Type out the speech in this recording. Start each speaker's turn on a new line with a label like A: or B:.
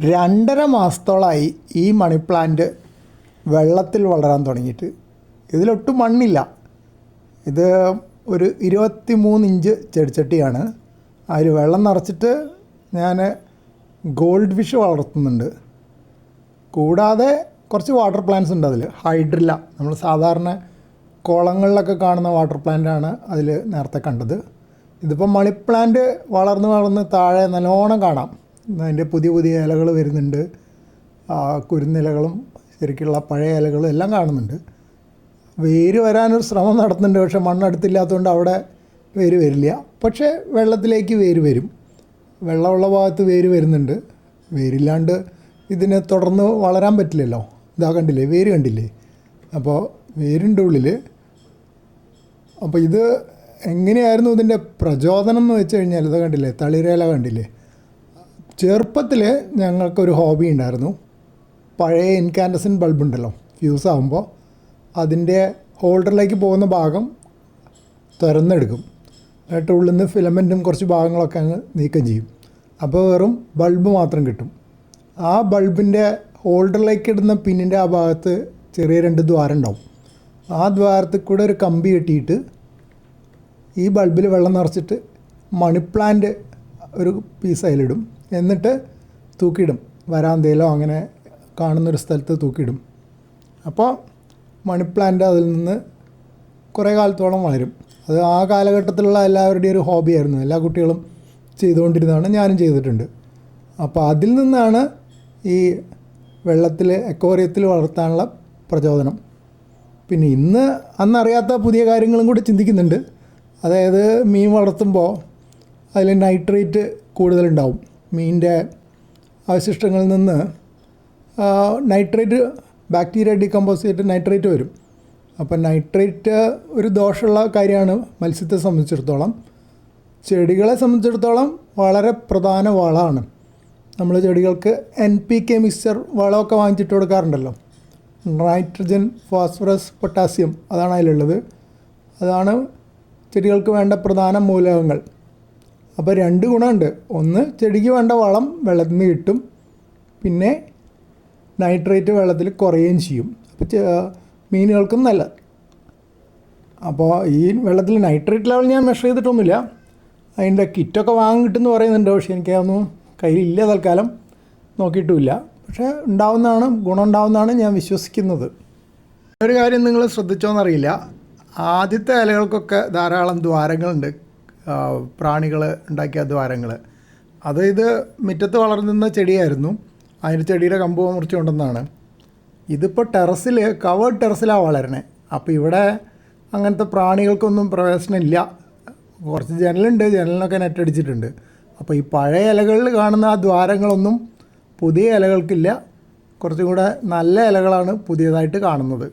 A: രണ്ടര മാസത്തോളമായി ഈ മണി പ്ലാന്റ് വെള്ളത്തിൽ വളരാൻ തുടങ്ങിയിട്ട്. ഇതിലൊട്ടും മണ്ണില്ല. ഇത് ഒരു ഇരുപത്തി മൂന്ന് ഇഞ്ച് ചെടിച്ചട്ടിയാണ്. അതിൽ വെള്ളം നിറച്ചിട്ട് ഞാൻ ഗോൾഡ് ഫിഷ് വളർത്തുന്നുണ്ട്. കൂടാതെ കുറച്ച് വാട്ടർ പ്ലാന്റ്സ് ഉണ്ട് അതിൽ ഹൈഡ്രില്ല നമ്മൾ സാധാരണ കുളങ്ങളിലൊക്കെ കാണുന്ന വാട്ടർ പ്ലാന്റാണ് അതിൽ നേരത്തെ കണ്ടത്. ഇതിപ്പോൾ മണി പ്ലാന്റ് വളർന്ന് വളർന്ന് താഴെ നല്ലോണം കാണാം. അതിന്റെ പുതിയ പുതിയ ഇലകൾ വരുന്നുണ്ട്. ആ, കുരുന്നിലകളും ശരിക്കുള്ള പഴയ ഇലകളും എല്ലാം കാണുന്നുണ്ട്. വേര് വരാനൊരു ശ്രമം നടത്തുന്നുണ്ട്. പക്ഷെ മണ്ണടുത്തില്ലാത്തതുകൊണ്ട് അവിടെ വേര് വരില്ല. പക്ഷേ വെള്ളത്തിലേക്ക് വേര് വരും. വെള്ളമുള്ള ഭാഗത്ത് വേര് വരുന്നുണ്ട്. വേരില്ലാണ്ട് ഇതിനെ തുടർന്ന് വളരാൻ പറ്റില്ലല്ലോ. ഇതാ കണ്ടില്ലേ? വേര് കണ്ടില്ലേ? അപ്പോൾ വേരിന്റെ ഉള്ളിൽ അപ്പോൾ ഇത് എങ്ങനെയായിരുന്നു ഇതിന്റെ പ്രചോദനം എന്ന് വെച്ച് കഴിഞ്ഞാൽ ഇത് കണ്ടില്ലേ? തളിരേല കണ്ടില്ലേ? ചെറുപ്പത്തിൽ ഞങ്ങൾക്കൊരു ഹോബി ഉണ്ടായിരുന്നു. പഴയ ഇൻകാൻഡസൻ ബൾബ് ഉണ്ടല്ലോ ഫ്യൂസ് ആകുമ്പോൾ അതിന്റെ ഹോൾഡറിലേക്ക് പോകുന്ന ഭാഗം തുറന്നെടുക്കും എന്നിട്ട് ഉള്ളിൽ നിന്ന് ഫിലമെന്റും കുറച്ച് ഭാഗങ്ങളൊക്കെ അങ്ങ് നീക്കം ചെയ്യും. അപ്പോൾ വെറും ബൾബ് മാത്രം കിട്ടും. ആ ബൾബിന്റെ ഹോൾഡറിലേക്ക് ഇടുന്ന പിന്നിന്റെ ആ ഭാഗത്ത് ചെറിയ രണ്ട് ദ്വാരം ഉണ്ടാവും ആ ദ്വാരത്തിൽ കൂടെ ഒരു കമ്പി കെട്ടിയിട്ട് ഈ ബൾബിൽ വെള്ളം നിറച്ചിട്ട് മണി പ്ലാന്റ് ഒരു പീസ് അതിലിടും. എന്നിട്ട് തൂക്കിയിടും. വരാന്തയിലോ അങ്ങനെ കാണുന്നൊരു സ്ഥലത്ത് തൂക്കിയിടും. അപ്പോൾ മണി പ്ലാന്റ് അതിൽ നിന്ന് കുറേ കാലത്തോളം വളരും. അത് ആ കാലഘട്ടത്തിലുള്ള എല്ലാവരുടെയും ഒരു ഹോബിയായിരുന്നു എല്ലാ കുട്ടികളും ചെയ്തുകൊണ്ടിരുന്നതാണ്. ഞാനും ചെയ്തിട്ടുണ്ട്. അപ്പോൾ അതിൽ നിന്നാണ് ഈ വെള്ളത്തിൽ എക്കോറിയത്തിൽ വളർത്താനുള്ള പ്രചോദനം. പിന്നെ ഇന്ന് അന്നറിയാത്ത പുതിയ കാര്യങ്ങളും കൂടി ചിന്തിക്കുന്നുണ്ട്. അതായത് മീൻ വളർത്തുമ്പോൾ അതിൽ നൈട്രേറ്റ് കൂടുതലുണ്ടാവും. മീനിന്റെ അവശിഷ്ടങ്ങളിൽ നിന്ന് നൈട്രേറ്റ് ബാക്ടീരിയ ഡീകമ്പോസ് ചെയ്തിട്ട് നൈട്രേറ്റ് വരും. അപ്പം നൈട്രേറ്റ് ഒരു ദോഷമുള്ള കാര്യമാണ് മത്സ്യത്തെ സംബന്ധിച്ചിടത്തോളം. ചെടികളെ സംബന്ധിച്ചിടത്തോളം വളരെ പ്രധാന വളമാണ്. നമ്മൾ ചെടികൾക്ക് എൻ പി കെ മിക്സ്ചർ വളമൊക്കെ വാങ്ങിച്ചിട്ട് കൊടുക്കാറുണ്ടല്ലോ. നൈട്രജൻ ഫോസ്ഫറസ് പൊട്ടാസ്യം അതാണ് അതിലുള്ളത്. അതാണ് ചെടികൾക്ക് വേണ്ട പ്രധാന മൂലകങ്ങൾ. അപ്പോൾ രണ്ട് ഗുണമുണ്ട്. ഒന്ന് ചെടിക്ക് വേണ്ട വളം വെള്ളത്തിൽ നിന്ന് കിട്ടും. പിന്നെ നൈട്രേറ്റ് വെള്ളത്തിൽ കുറയുകയും ചെയ്യും. അപ്പോൾ മീനുകൾക്കും നല്ല അപ്പോൾ ഈ വെള്ളത്തിൽ നൈട്രേറ്റ് ലെവൽ ഞാൻ മെഷർ ചെയ്തിട്ടൊന്നുമില്ല. അതിന്റെ കിറ്റൊക്കെ വാങ്ങാൻ കിട്ടുമെന്ന് പറയുന്നുണ്ട്. പക്ഷേ എനിക്കതൊന്നും കയ്യിലില്ല തൽക്കാലം. നോക്കിയിട്ടുമില്ല. പക്ഷേ ഉണ്ടാവുന്നതാണ് ഗുണം ഉണ്ടാവുന്നതാണ് ഞാൻ വിശ്വസിക്കുന്നത്. ഒരു കാര്യം നിങ്ങൾ ശ്രദ്ധിച്ചോന്നറിയില്ല. ആദ്യത്തെ ഇലകൾക്കൊക്കെ ധാരാളം ദ്വാരങ്ങളുണ്ട്. പ്രാണികൾ ഉണ്ടാക്കിയ ദ്വാരങ്ങൾ അത് ഇത് മുറ്റത്ത് വളർന്നിരുന്ന ചെടിയായിരുന്നു. അതിന് ചെടിയുടെ കമ്പ് മുറിച്ച് കൊണ്ടുവന്നാണ് ഇതിപ്പോൾ ടെറസിൽ കവേർഡ് ടെറസിലാണ് വളരണേ. അപ്പോൾ ഇവിടെ അങ്ങനത്തെ പ്രാണികൾക്കൊന്നും പ്രവേശനമില്ല. കുറച്ച് ജനലുണ്ട്. ജനലിനൊക്കെ നെറ്റടിച്ചിട്ടുണ്ട് അപ്പോൾ ഈ പഴയ ഇലകളിൽ കാണുന്ന ആ ദ്വാരങ്ങളൊന്നും പുതിയ ഇലകൾക്കില്ല. കുറച്ചും കൂടെ നല്ല ഇലകളാണ് പുതിയതായിട്ട് കാണുന്നത്.